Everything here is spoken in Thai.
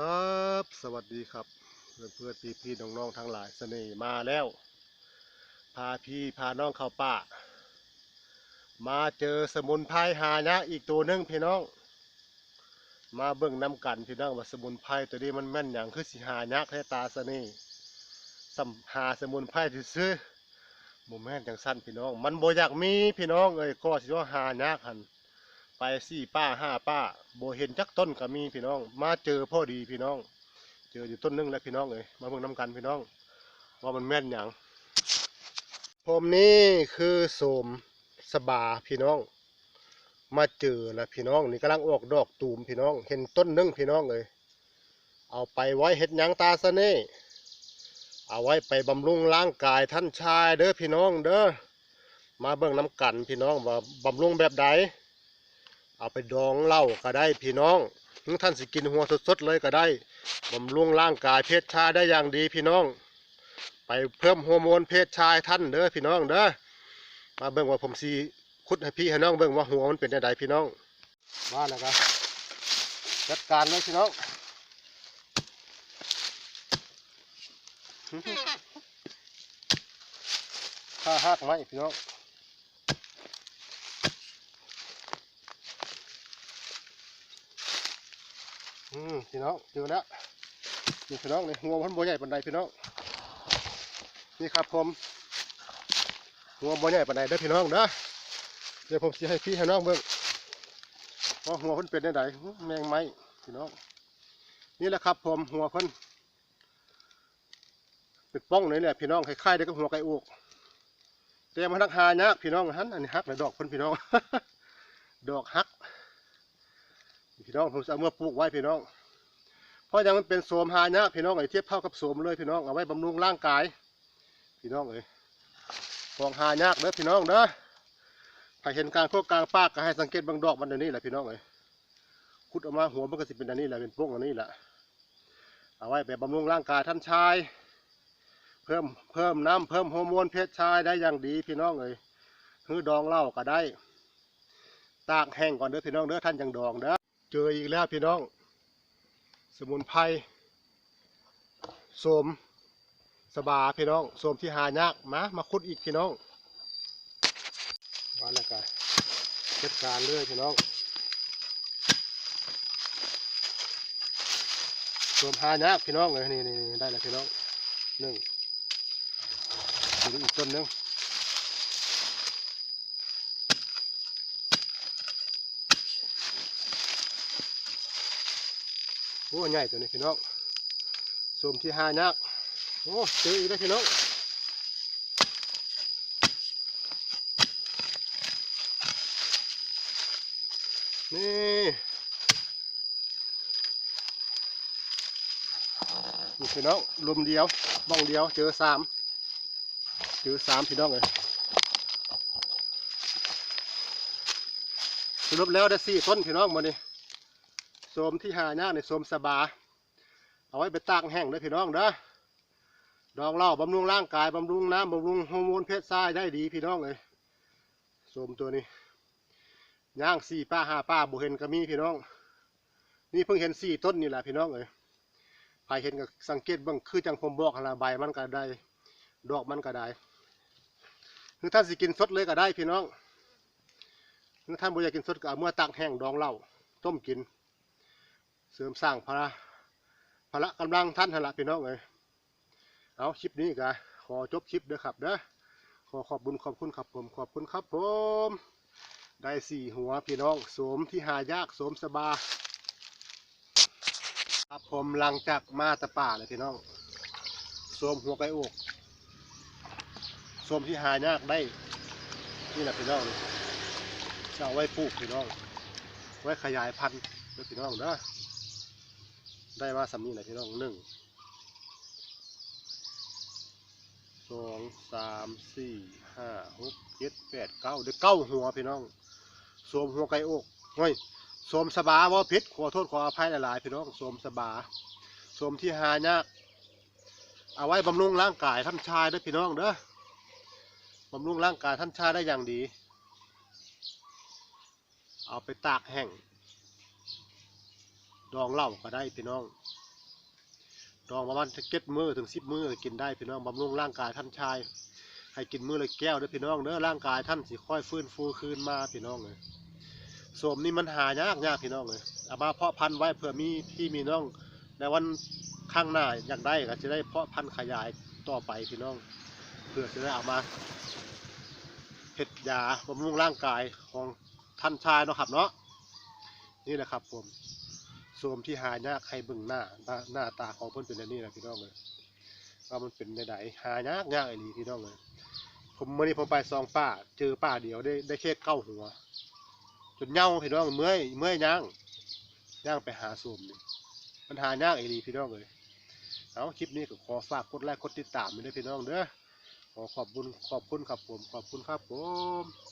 ครับ สวัสดีครับ เพื่อนเพื่อนพี่พี่น้องน้องๆทั้งหลายเสน่ห์มาแล้ว พาพี่พาน้องเข้าป่า มาเจอสมุนไพรหายะอีกตัวหนึงพี่น้อง มาเบิ่งน้ำกันพี่น้องว่าสมุนไพรตัวนี้มันแม่นอย่างคือสิหายากแท้ตาเสน่ห์สัมหาสมุนไพรที่ซื้อบ่แม่นจังสั้นพี่น้อง มันโบอยากมีพี่น้องเอ้ยก็สิว่าหายากหัน ไปสี่ป้าห้าป้าโบเห็นจักต้นก็มีพี่น้อง มาเจอพ่อดีพี่น้อง เจออยู่ต้นหนึงแล้วพี่น้องเอ้ยมาเบิ่งน้ำกันพี่น้อง ว่ามันแม่นอย่างผมนี่คือโสมสบาพี่น้อง มาเจอแล้วพี่น้องนี่กำลังออกดอกตูมพี่น้อง เห็นต้นหนึงพี่น้องเลยเอาไปไว้เฮ็ดหยังตาซะเน่เอาไว้ไปบำรุงร่างกายท่านชายเด้อพี่น้องเด้อมาเบิ่งน้ำกันพี่น้องว่าบำรุงแบบใด เอาไปดองเหล้าก็ได้พี่น้องหรือท่านสิกินหัวสดๆเลยก็ได้บำรุงร่างกายเพศชายได้อย่างดีพี่น้อง ไปเพิ่มฮอร์โมนเพศชายท่านเด้อพี่น้องเด้อมาเบิ่งว่าผมสีคุดให้พี่ให้น้องเบิ่งว่าหัวมันเป็นยังไงพี่น้องว่าแล้วครับจัดการเลยพี่น้องข้าหักไหมพี่น้อง อืมพี่น้องเจอแล้วนี่พี่น้องนี่หัวมันบ่ใหญ่ปานใดพี่น้องนี่ครับผมหัวบ่ใหญ่ปานใดเด้อพี่น้องเด้อเดี๋ยวผมสิให้พี่ให้น้องเบิ่งว่าหัวเพิ่นเป็นจังไดแมงไม้พี่น้องนี่แหละครับผมหัวเพิ่นเป็นป้องเลยเนี่ยพี่น้องคล้ายๆเด็กกับหัวไก่อกแต่มันทักหายากพี่น้องหันอันนี้ฮักเลยดอกเพิ่นพี่น้อง ดอกฮัก พี่น้องผมจะเอามื่อปลูกไว้พี่น้อง เพราะยังมันเป็นโสมหายากพี่น้องไอ้เทียบเท่ากับโสมเลยพี่น้องเอาไว้บำรุงร่างกาย พี่น้องเอ้ยของหายากเด้อพี่น้องเด้อใครเห็นกลางพวกกลางปากก็ให้สังเกตบางดอกมันเดี๋ยวนี้แหละพี่น้องเอ้ยขุดออกมาหัวมันก็สิเป็นอันนี้แหละเป็นพวกอันนี้แหละเอาไว้แบบบำรุงร่างกายท่านชาย เพิ่มเพิ่มน้ำเพิ่มฮอร์โมนเพศชายได้อย่างดีพี่น้องเอ้ยคือดองเหล้าก็ได้ ตากแห้งก่อนเด้อพี่น้องเด้อท่านยังดองเด้อ เจออีกแล้วพี่น้อง สมุนไพรโสมสบาพี่น้องโสมที่หายากมามาคุดอีกพี่น้องว่าแล้วกันจัดการเลยพี่น้องโสมหายากพี่น้องเลยนี่นี่ได้แล้วพี่น้องหนึ่งอีกต้นหนึ่ง โอ้ใหญ่ตัวนี้พี่น้องสมที่ห้ายักโอ้เจออีกแล้วพี่น้องนี่นี่พี่น้องลุมเดียวบ้องเดียวเจอสามเจอสามพี่น้องเลยสรุปแล้วได้สี่ต้นพี่น้องมานี่ โสมที่หายากในโสมสบา เอาไว้ไปตากแห้งเลยพี่น้องเด้อดองเหล้าบำรุงร่างกายบำรุงน้ำบำรุงฮอร์โมนเพศชายได้ดีพี่น้องเลยโสมตัวนี้ย่างสี่ป้าห้าป้าบุเห็นก็มีพี่น้อง นี่เพิ่งเห็นสี่ต้นนี่แหละพี่น้องเลยใครเห็นก็สังเกตบ้างคือจังผมบอกหั่นละใบมันก็ได้ ดอกมันก็ได้คือท่านสิกินสดเลยก็ได้พี่น้องคือท่านบ่อยากกินสดก็เอาเมื่อตากแห้งดองเหล้าต้มกิน เสริมสร้างพละพละกำลังท่านหละพี่น้องเลยเอาคลิปนี้ก็ขอจบคลิปเด้อครับเด้อขอขอบบุญขอบคุณครับผมขอบคุณครับผมได้สี่หัวพี่น้องสมที่หายากสมสบาครับผมหลังจากมาตะป่าเลยพี่น้องสมหัวไก่อกสมที่หายากได้นี่แหละพี่น้องจะเอาไว้ปลูกพี่น้อง ไว้ขยายพันธุ์เด้อพี่น้องเด้อ ได้มาสำนี้แหละพี่น้องหนึ่งสองสามสี่ห้าหกเจ็ดแปดเก้าเด้อเก้าหัวพี่น้องสวมหัวไก่อกเฮ้ยสวมสบาว่าพิษขอโทษขออภัยหลายๆพี่น้องสวมสบาสวมที่หายากเอาไว้บำรุงร่างกายท่านชายด้อพี่น้องเด้อบำรุงร่างกายท่านชายได้อย่างดี เอาไปตากแห้ง ดองเหล้าก็ได้พี่น้อง ดองประมาณเจ็ดมื้อถึงสิบมื้อกินได้พี่น้องบำรุงร่างกายท่านชาย ให้กินมื้อละแก้วเด้อพี่น้องเด้อร่างกายท่านสิค่อยฟื้นฟูคืนมาพี่น้องเลยสมนี่มันหายากยากพี่น้องเลยเอามาเพาะพันธุ์ไว้เผื่อมีพี่มีน้องในวันข้างหน้าอยากได้ก็จะได้เพาะพันธุ์ขยายต่อไปพี่น้องเพื่อจะได้เอามาเห็ดยาบำรุงร่างกายของท่านชายเนาะครับเนาะนี่แหละครับผม โสมที่หายากให้เบิ่งหน้าหน้าหน้าตาของเพิ่นเป็นอันนี้แหละพี่น้องเลยว่ามันเป็นในไหนหายากยากไอ้นี่พี่น้องเลยผมเมื่อนี้ผมไปซองป้า เจอป้าเดียวได้ได้แค่เก้าหัว จนเหย่าพี่น้องเมื่อยเมื่อยย่างย่างไปหาโสมนี่มันหายากไอ้นี่พี่น้องเลยเอาคลิปนี้ก็ขอฝากกดไลค์กดติดตามด้วยพี่น้องเด้อขอขอบคุณขอบคุณครับผมขอบคุณครับผม